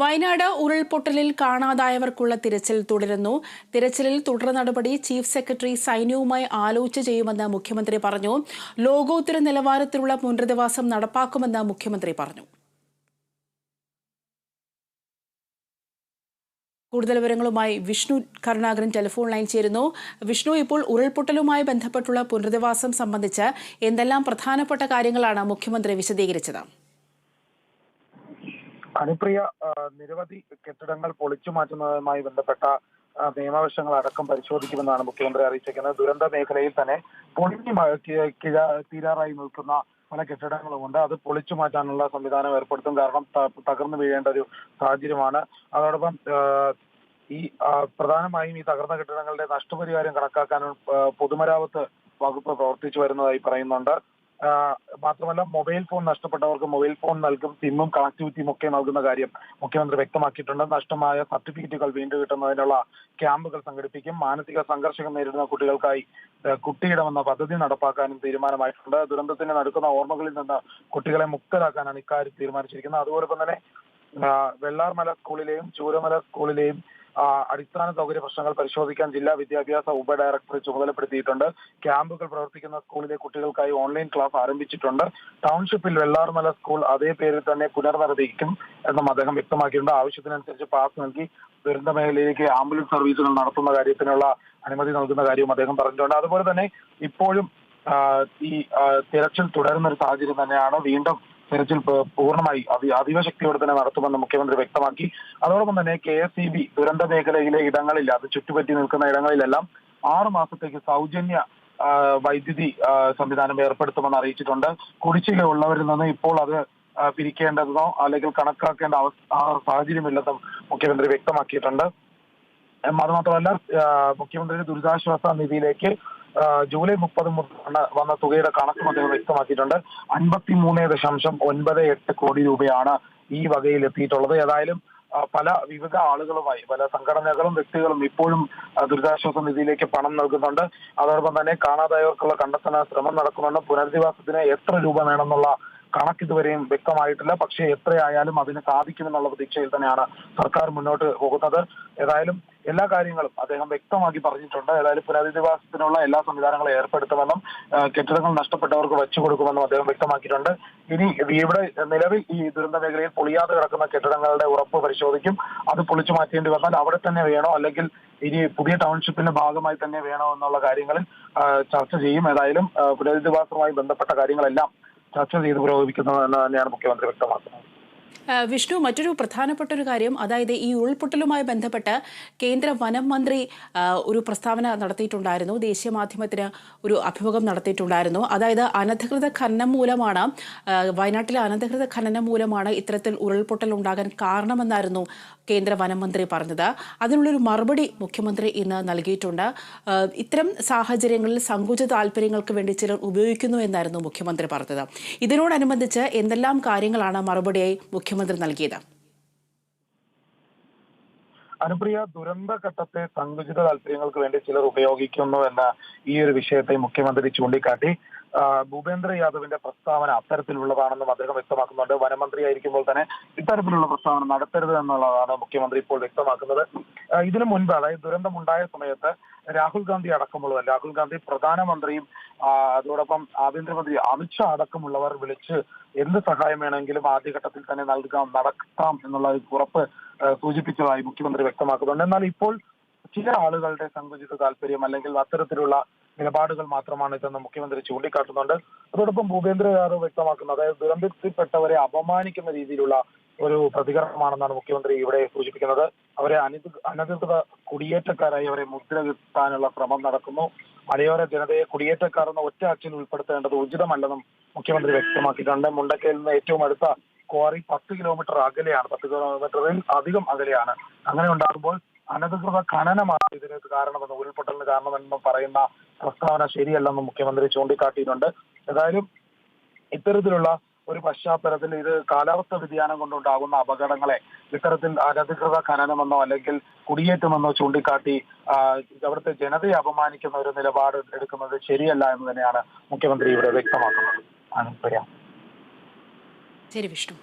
വയനാട് ഉരുൾപൊട്ടലിൽ കാണാതായവർക്കുള്ള തിരച്ചിൽ തുടരുന്നു. തിരച്ചിലിൽ തുടർ നടപടി ചീഫ് സെക്രട്ടറി സൈന്യവുമായി ആലോചിച്ച് ചെയ്യുമെന്ന് മുഖ്യമന്ത്രി പറഞ്ഞു. ലോകോത്തര നിലവാരത്തിലുള്ള പുനരധിവാസം നടപ്പാക്കുമെന്ന് മുഖ്യമന്ത്രി പറഞ്ഞു. കൂടുതൽ വിവരങ്ങളുമായി വിഷ്ണു കരുണാകരൻ ടെലിഫോൺ ലൈൻ ചേരുന്നു. വിഷ്ണു ഇപ്പോൾ ഉരുൾപൊട്ടലുമായി ബന്ധപ്പെട്ടുള്ള പുനരധിവാസം സംബന്ധിച്ച് എന്തെല്ലാം പ്രധാനപ്പെട്ട കാര്യങ്ങളാണ് മുഖ്യമന്ത്രി വിശദീകരിച്ചത്? അനുപ്രിയ നിരവധി കെട്ടിടങ്ങൾ പൊളിച്ചു മാറ്റുന്നതുമായി ബന്ധപ്പെട്ട നിയമവശങ്ങൾ അടക്കം പരിശോധിക്കുമെന്നാണ് മുഖ്യമന്ത്രി അറിയിച്ചിരിക്കുന്നത് ദുരന്ത മേഖലയിൽ തന്നെ പൊളിഞ്ഞു തീരാറായി നിൽക്കുന്ന പല കെട്ടിടങ്ങളുമുണ്ട്. അത് പൊളിച്ചു മാറ്റാനുള്ള സംവിധാനം ഏർപ്പെടുത്തും കാരണം തകർന്നു വീഴേണ്ട ഒരു സാഹചര്യമാണ്. അതോടൊപ്പം ഈ പ്രധാനമായും ഈ തകർന്ന കെട്ടിടങ്ങളുടെ നഷ്ടപരിഹാരം കണക്കാക്കാനും പൊതുമരാമത്ത് വകുപ്പ് പ്രവർത്തിച്ചു വരുന്നതായി പറയുന്നുണ്ട്. മാത്രമല്ല മൊബൈൽ ഫോൺ നഷ്ടപ്പെട്ടവർക്ക് മൊബൈൽ ഫോൺ നൽകും സിമ്മും കണക്ടിവിറ്റിയും ഒക്കെ നൽകുന്ന കാര്യം മുഖ്യമന്ത്രി വ്യക്തമാക്കിയിട്ടുണ്ട്. നഷ്ടമായ സർട്ടിഫിക്കറ്റുകൾ വീണ്ടും കിട്ടുന്നതിനുള്ള ക്യാമ്പുകൾ സംഘടിപ്പിക്കും. മാനസിക സംഘർഷം നേരിടുന്ന കുട്ടികൾക്കായി കുട്ടിയിടമെന്ന പദ്ധതി നടപ്പാക്കാനും തീരുമാനമായിട്ടുണ്ട്. ദുരന്തത്തിന് നടക്കുന്ന ഓർമ്മകളിൽ നിന്ന് കുട്ടികളെ മുക്തരാക്കാനാണ് ഇക്കാര്യം തീരുമാനിച്ചിരിക്കുന്നത്. അതുപോലെ തന്നെ വെള്ളാർമല സ്കൂളിലെയും ചൂരമല സ്കൂളിലെയും അടിസ്ഥാന സൗകര്യ പ്രശ്നങ്ങൾ പരിശോധിക്കാൻ ജില്ലാ വിദ്യാഭ്യാസ ഉപ ഡയറക്ടറെ ചുമതലപ്പെടുത്തിയിട്ടുണ്ട്. ക്യാമ്പുകൾ പ്രവർത്തിക്കുന്ന സ്കൂളിലെ കുട്ടികൾക്കായി ഓൺലൈൻ ക്ലാസ് ആരംഭിച്ചിട്ടുണ്ട്. ടൗൺഷിപ്പിൽ വെള്ളാർമല സ്കൂൾ അതേ പേരിൽ തന്നെ പുനർനിർവഹിക്കും എന്നും അദ്ദേഹം വ്യക്തമാക്കിയിട്ടുണ്ട്. ആവശ്യത്തിനനുസരിച്ച് പാസ് നൽകി ദുരന്ത മേഖലയിലേക്ക് ആംബുലൻസ് സർവീസുകൾ നടത്തുന്ന കാര്യത്തിനുള്ള അനുമതി നൽകുന്ന കാര്യവും അദ്ദേഹം പറഞ്ഞിട്ടുണ്ട്. അതുപോലെ തന്നെ ഇപ്പോഴും ഈ തിരച്ചിൽ തുടരുന്ന ഒരു സാഹചര്യം തന്നെയാണ്. വീണ്ടും തെരച്ചിൽ പൂർണമായി അതി അതീവ ശക്തിയോടെ തന്നെ നടത്തുമെന്ന് മുഖ്യമന്ത്രി വ്യക്തമാക്കി. അതോടൊപ്പം തന്നെ കെ എസ് ഇ ബി ദുരന്ത മേഖലയിലെ ഇടങ്ങളിൽ അത് ചുറ്റുപറ്റി നിൽക്കുന്ന ഇടങ്ങളിലെല്ലാം ആറു മാസത്തേക്ക് സൗജന്യ വൈദ്യുതി സംവിധാനം ഏർപ്പെടുത്തുമെന്ന് അറിയിച്ചിട്ടുണ്ട്. കുടിശ്ശിക ഉള്ളവരിൽ നിന്ന് ഇപ്പോൾ അത് പിരിക്കേണ്ടതോ അല്ലെങ്കിൽ കണക്കാക്കേണ്ട അവസ്ഥ സാഹചര്യമില്ലെന്നും മുഖ്യമന്ത്രി വ്യക്തമാക്കിയിട്ടുണ്ട്. അതുമാത്രമല്ല അത് മാത്രമല്ല മുഖ്യമന്ത്രിയുടെ ദുരിതാശ്വാസ നിധിയിലേക്ക് ജൂലൈ മുപ്പത് മുതൽ വന്ന തുകയുടെ കണക്കും അദ്ദേഹം വ്യക്തമാക്കിയിട്ടുണ്ട്. അൻപത്തി മൂന്ന് ദശാംശം ഒൻപത് എട്ട് കോടി രൂപയാണ് ഈ വകയിൽ എത്തിയിട്ടുള്ളത്. ഏതായാലും പല വിവിധ ആളുകളുമായി പല സംഘടനകളും വ്യക്തികളും ഇപ്പോഴും ദുരിതാശ്വാസ നിധിയിലേക്ക് പണം നൽകുന്നുണ്ട്. അതോടൊപ്പം തന്നെ കാണാതായവർക്കുള്ള കണ്ടെത്തന ശ്രമം നടക്കുന്നുണ്ട്. പുനരധിവാസത്തിന് എത്ര രൂപ വേണമെന്നുള്ള കണക്ക് ഇതുവരെയും വ്യക്തമായിട്ടില്ല. പക്ഷേ എത്രയായാലും അതിന് സാധിക്കുമെന്നുള്ള പ്രതീക്ഷയിൽ തന്നെയാണ് സർക്കാർ മുന്നോട്ട് പോകുന്നത്. ഏതായാലും എല്ലാ കാര്യങ്ങളും അദ്ദേഹം വ്യക്തമാക്കി പറഞ്ഞിട്ടുണ്ട്. ഏതായാലും പുനരധിവാസത്തിനുള്ള എല്ലാ സംവിധാനങ്ങളും ഏർപ്പെടുത്തുമെന്നും കെട്ടിടങ്ങൾ നഷ്ടപ്പെട്ടവർക്ക് വെച്ചു കൊടുക്കുമെന്നും അദ്ദേഹം വ്യക്തമാക്കിയിട്ടുണ്ട്. ഇനി ഇവിടെ നിലവിൽ ഈ ദുരന്ത മേഖലയിൽ പൊളിയാതെ കിടക്കുന്ന കെട്ടിടങ്ങളുടെ ഉറപ്പ് പരിശോധിക്കും. അത് പൊളിച്ചു മാറ്റേണ്ടി വന്നാൽ അവിടെ തന്നെ വേണോ? അല്ലെങ്കിൽ ഇനി പുതിയ ടൗൺഷിപ്പിന്റെ ഭാഗമായി തന്നെ വേണോ എന്നുള്ള കാര്യങ്ങളിൽ ചർച്ച ചെയ്യും. ഏതായാലും പുനരധിവാസവുമായി ബന്ധപ്പെട്ട കാര്യങ്ങളെല്ലാം ചർച്ച ചെയ്ത് പുരോഗമിക്കുന്നതെന്ന് തന്നെയാണ് മുഖ്യമന്ത്രി വ്യക്തമാക്കുന്നത്. വിഷ്ണു മറ്റൊരു പ്രധാനപ്പെട്ട ഒരു കാര്യം അതായത് ഈ ഉരുൾപൊട്ടലുമായി ബന്ധപ്പെട്ട് കേന്ദ്ര വനം മന്ത്രി ഒരു പ്രസ്താവന നടത്തിയിട്ടുണ്ടായിരുന്നു. ദേശീയ മാധ്യമത്തിന് ഒരു അഭിമുഖം നടത്തിയിട്ടുണ്ടായിരുന്നു. അതായത് അനധികൃത ഖനനം മൂലമാണ് വയനാട്ടിലെ അനധികൃത ഖനനം മൂലമാണ് ഇത്തരത്തിൽ ഉരുൾപൊട്ടൽ ഉണ്ടാകാൻ കാരണമെന്നായിരുന്നു കേന്ദ്ര വനം മന്ത്രി പറഞ്ഞത്. അതിനുള്ളൊരു മറുപടി മുഖ്യമന്ത്രി ഇന്ന് നൽകിയിട്ടുണ്ട്. ഇത്തരം സാഹചര്യങ്ങളിൽ സങ്കുച താല്പര്യങ്ങൾക്ക് വേണ്ടി ചിലർ ഉപയോഗിക്കുന്നു എന്നായിരുന്നു മുഖ്യമന്ത്രി പറഞ്ഞത്. ഇതിനോടനുബന്ധിച്ച് എന്തെല്ലാം കാര്യങ്ങളാണ് മറുപടിയായി മുഖ്യമന്ത്രി നൽകിയത്. അനുപ്രിയ ദുരന്ത ഘട്ടത്തെ സങ്കുചിത താല്പര്യങ്ങൾക്ക് വേണ്ടി ചിലർ ഉപയോഗിക്കുന്നു എന്ന ഈ ഒരു വിഷയത്തെ മുഖ്യമന്ത്രി ചൂണ്ടിക്കാട്ടി. ഭൂപേന്ദ്ര യാദവിന്റെ പ്രസ്താവന അത്തരത്തിലുള്ളതാണെന്നും അദ്ദേഹം വ്യക്തമാക്കുന്നുണ്ട്. വനമന്ത്രിയായിരിക്കുമ്പോൾ തന്നെ ഇത്തരത്തിലുള്ള പ്രസ്താവന നടത്തരുത് എന്നുള്ളതാണ് മുഖ്യമന്ത്രി ഇപ്പോൾ വ്യക്തമാക്കുന്നത്. ഇതിനു മുൻപ് അതായത് ദുരന്തമുണ്ടായ സമയത്ത് രാഹുൽ ഗാന്ധി അടക്കമുള്ളവർ രാഹുൽ ഗാന്ധി പ്രധാനമന്ത്രിയും അതോടൊപ്പം ആഭ്യന്തരമന്ത്രി അമിത്ഷാ അടക്കമുള്ളവർ വിളിച്ച് എന്ത് സഹായം വേണമെങ്കിലും ആദ്യഘട്ടത്തിൽ തന്നെ നൽകാം നടക്കാം എന്നുള്ള ഉറപ്പ് സൂചിപ്പിച്ചതായി മുഖ്യമന്ത്രി വ്യക്തമാക്കുന്നുണ്ട്. എന്നാൽ ഇപ്പോൾ ചില ആളുകളുടെ സങ്കുചിത താല്പര്യം അല്ലെങ്കിൽ അത്തരത്തിലുള്ള നിലപാടുകൾ മാത്രമാണ് ഇതെന്ന് മുഖ്യമന്ത്രി ചൂണ്ടിക്കാട്ടുന്നുണ്ട്. അതോടൊപ്പം ഭൂപേന്ദ്ര യാദവ് വ്യക്തമാക്കുന്നത് അതായത് ദുരന്തത്തിൽപ്പെട്ടവരെ അപമാനിക്കുന്ന രീതിയിലുള്ള ഒരു പ്രതികരണമാണെന്നാണ് മുഖ്യമന്ത്രി ഇവിടെ സൂചിപ്പിക്കുന്നത്. അവരെ അനധി അനധികൃത കുടിയേറ്റക്കാരായി അവരെ മുദ്ര കിട്ടാനുള്ള ശ്രമം നടക്കുന്നു. മലയോര ജനതയെ കുടിയേറ്റക്കാർ എന്ന ഒറ്റ ആക്ഷൻ ഉൾപ്പെടുത്തേണ്ടത് ഉചിതമല്ലെന്നും മുഖ്യമന്ത്രി വ്യക്തമാക്കിയിട്ടുണ്ട്. മുണ്ടക്കയിൽ നിന്ന് ഏറ്റവും അടുത്ത ക്വാറി പത്ത് കിലോമീറ്റർ അകലെയാണ് പത്ത് കിലോമീറ്ററിൽ അധികം അകലെയാണ്. അങ്ങനെ ഉണ്ടാകുമ്പോൾ അനധികൃത ഖനനമാണ് ഇതിന് കാരണമെന്ന് ഉരുൾപൊട്ടലിന് കാരണമെന്ന് പറയുന്ന പ്രസ്താവന ശരിയല്ലെന്നും മുഖ്യമന്ത്രി ചൂണ്ടിക്കാട്ടിയിട്ടുണ്ട്. ഏതായാലും ഇത്തരത്തിലുള്ള ഒരു പശ്ചാത്തലത്തിൽ ഇത് കാലാവസ്ഥ വ്യതിയാനം കൊണ്ടുണ്ടാകുന്ന അപകടങ്ങളെ ഇത്തരത്തിൽ അനധികൃത ഖനനമെന്നോ അല്ലെങ്കിൽ കുടിയേറ്റമെന്നോ ചൂണ്ടിക്കാട്ടി അവിടുത്തെ ജനതയെ അപമാനിക്കുന്ന ഒരു നിലപാട് എടുക്കുന്നത് ശരിയല്ല എന്ന് തന്നെയാണ് മുഖ്യമന്ത്രി ഇവിടെ വ്യക്തമാക്കുന്നത്. ശരി വിഷ്ണു.